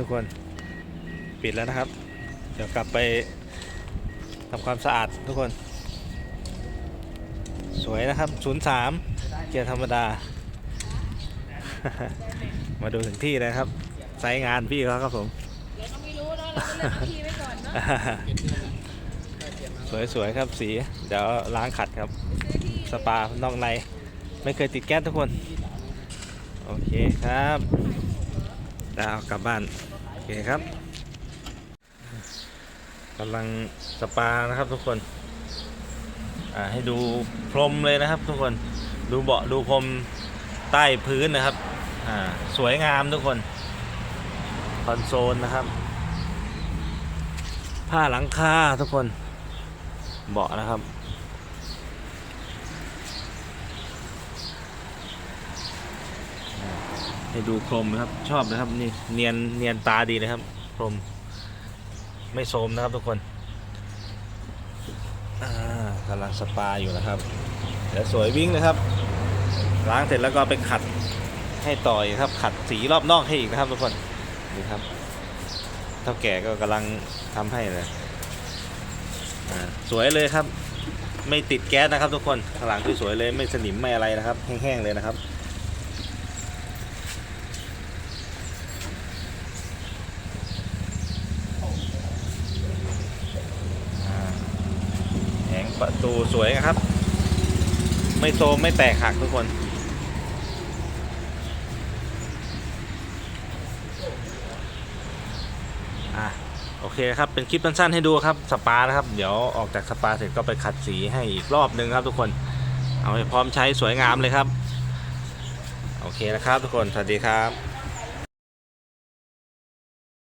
ทุกคนปิดแล้วนะครับ เดี๋ยวกลับไปทำความสะอาดทุกคน สวยนะครับ 03 เกียร์ธรรมดา มาดูถึงที่เลยครับไซงานพี่เขาครับผมเราก็ไม่รู้เนาะเราก็เลือกวิธีไว้ก่อนเนาะสวยๆครับสีเดี๋ยวล้างขัดครับ สปานอกใน ไม่เคยติดแก๊สทุกคน โอเคครับ ดาวกลับบ้าน โอเคครับกำลังสปานะครับทุกคนอ่าให้ดูพรมเลยนะครับทุกคนดูเบาะดูพรมใต้พื้นนะครับอ่าสวยงามทุกคน คอนโซลนะครับ ผ้าหลังคาทุกคนเบาะนะครับ ให้ดูพรมนะครับ ชอบนะครับนี่เนียนเนียนตาดีนะครับพรมไม่โทรมนะครับทุกคนกำลังสปาอยู่นะครับเดี๋ยวสวยวิ่งเลยครับ ล้างเสร็จแล้วก็ไปขัดให้ต่อยครับ ขัดสีรอบนอกให้อีกนะครับทุกคนนี่ครับเท่าแก่ก็กำลังทำให้เลยสวยเลยครับ ไม่ติดแก๊สนะครับทุกคนข้างหลังสวยๆเลยไม่สนิมไม่อะไรนะครับ แห้งๆเลยนะครับ อ่าแผง ประตูสวยนะครับ ไม่โซมไม่แตกหักทุกคน อะโอเคครับ เป็นคลิปสั้นๆให้ดูครับ สปานะครับ เดี๋ยวออกจากสปาเสร็จก็ไปขัดสีให้อีกรอบหนึ่งครับทุกคน เอาให้พร้อมใช้สวยงามเลยครับ โอเคนะครับทุกคน สวัสดีครับ